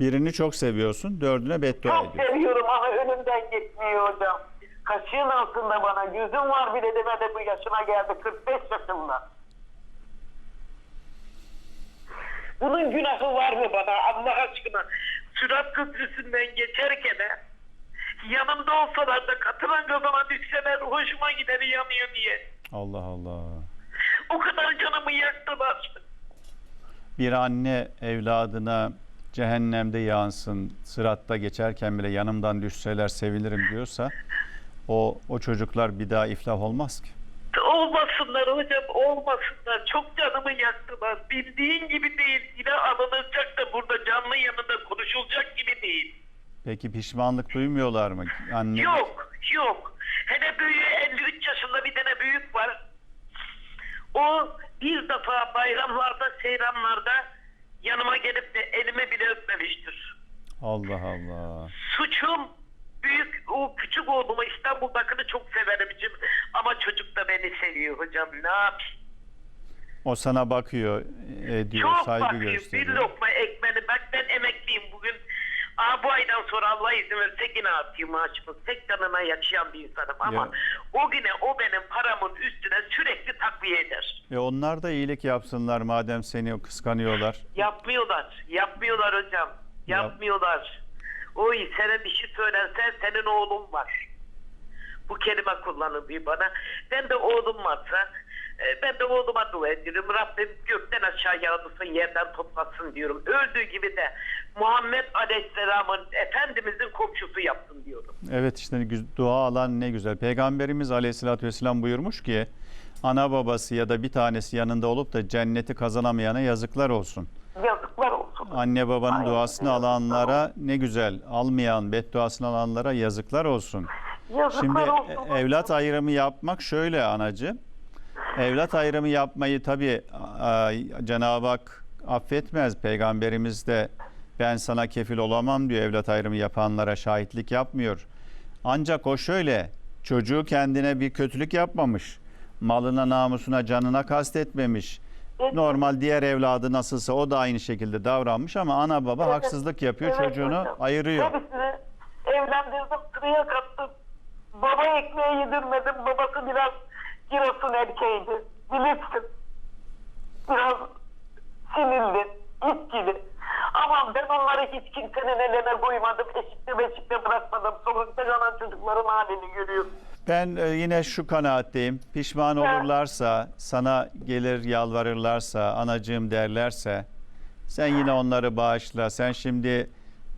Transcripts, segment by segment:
Birini çok seviyorsun, dördüne beddua Çok ediyorsun. seviyorum ama önümden gitmiyor hocam. Kaşığın altında bana gözüm var bile demede bu yaşına geldi 45 yaşında. Bunun günahı var mı bana Allah aşkına? Sürat köprüsünden geçerken he, yanımda olsalar da katılan gözüme düşseler hoşuma gider yanıyor diye. Allah Allah. O kadar canımı yaktılar. Bir anne evladına cehennemde yansın, sıratta geçerken bile yanımdan düşseler sevinirim diyorsa o o çocuklar bir daha iflah olmaz ki. Olmasınlar hocam olmasınlar. Çok canımı yaktılar. Bildiğin gibi değil. Yine alınacak da burada canlı yanında konuşulacak gibi değil. Peki pişmanlık duymuyorlar mı? Anne Yok yok. Hele büyüğü 53 yaşında bir tane büyük var. O bir defa bayramlarda seyranlarda yanıma gelip de elimi bile öpmemiştir. Allah Allah. Suçum büyük o küçük oğlumu İstanbul'dakini çok severim için ama çocuk da beni seviyor hocam ne yapayım? O sana bakıyor, ediyor, Çok saygı bakıyor. Bir gösteriyor. lokma ekmeğini. Bak ben emekliyim bugün. Aa, bu aydan sonra Allah izin verirse yine atayım maaşımı. Tek canına yaşayan bir insanım ama Ya. o güne o benim paramın üstüne sürekli takviye eder. E onlar da iyilik yapsınlar madem seni kıskanıyorlar. Yapmıyorlar. Yapmıyorlar hocam. Yap- Yapmıyorlar. Oy sana bir şey söylersen senin oğlun var. Bu kelime kullanılıyor bana. Ben de oğlum varsa e, ben de oğluma dua ediyorum. Rabbim gökten aşağı yağdırsın yerden toplasın diyorum. Öldüğü gibi de Muhammed Aleyhisselam'ın Efendimizin komşusu yapsın diyorum. Evet işte dua alan ne güzel. Peygamberimiz Aleyhisselatü Vesselam buyurmuş ki ana babası ya da bir tanesi yanında olup da cenneti kazanamayana yazıklar olsun. Yazıklar olsun. Anne babanın Aynen, duasını alanlara ne güzel, almayan, bedduasını alanlara yazıklar olsun. Yazıklar Şimdi olsun. e- evlat ayrımı yapmak şöyle anacı. Evlat ayrımı yapmayı tabii Cenab-ı Hak affetmez. Peygamberimiz de ben sana kefil olamam diyor evlat ayrımı yapanlara şahitlik yapmıyor. Ancak o şöyle çocuğu kendine bir kötülük yapmamış. Malına, namusuna, canına kastetmemiş. Normal diğer evladı nasılsa o da aynı şekilde davranmış ama ana baba Evet, haksızlık yapıyor evet çocuğunu hocam. ayırıyor. Hepsini evlendirdim, sıraya kattım. Baba ekmeği yedirmedim. Babası biraz Giresun erkeğiydi. Bilirsin. Biraz sinirli, itkili. Ama ben onları hiç kimsenin eline koymadım. Eşikte beşikte bırakmadım. Sokakta kalan çocukların halini görüyorum. Ben e, yine şu kanaatteyim. Pişman olurlarsa, sana gelir yalvarırlarsa, anacığım derlerse sen yine onları bağışla. Sen şimdi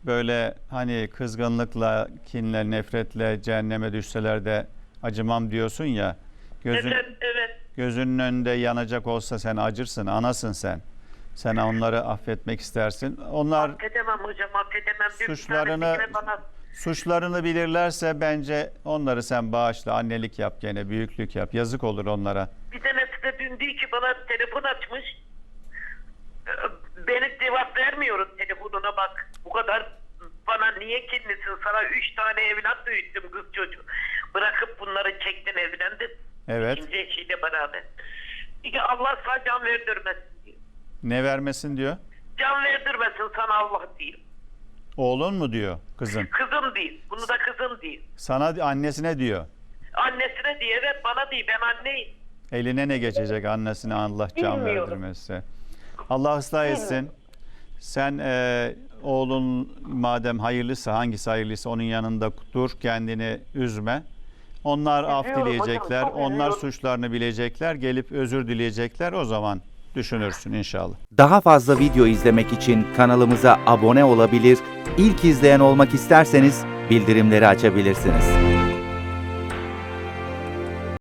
böyle hani kızgınlıkla, kinle, nefretle cehenneme düşseler de acımam diyorsun ya. Gözün, Efendim, evet. gözünün önünde yanacak olsa sen acırsın, anasın sen. Sen onları affetmek istersin. Onlar Affedemem hocam, affedemem. Suçlarını- bana suçlarını bilirlerse bence onları sen bağışla, annelik yap gene, büyüklük yap. Yazık olur onlara. Bir tanesi de dün değil ki bana telefon açmış. Beni cevap vermiyorum telefonuna bak. Bu kadar bana niye kinlisin? Sana üç tane evlat büyüttüm kız çocuğu. Bırakıp bunları çektin evlendin. Evet. İkinci eşiyle beraber. İki Allah sana can verdirmesin diyor. Ne vermesin diyor? Can verdirmesin sana Allah diyor. Oğlun mu diyor kızın? Kızım değil. Bunu da kızım değil. Sana annesine diyor. Annesine diye evet bana değil. Ben anneyim. Eline ne geçecek annesine Allah can Bilmiyorum. verdirmezse. Allah ıslah etsin. Sen e, oğlun madem hayırlısı hangisi hayırlıysa onun yanında dur kendini üzme. Onlar af Üzüyorum hocam, dileyecekler. onlar suçlarını bilecekler. Gelip özür dileyecekler. O zaman düşünürsün inşallah. Daha fazla video izlemek için kanalımıza abone olabilir, ilk izleyen olmak isterseniz bildirimleri açabilirsiniz.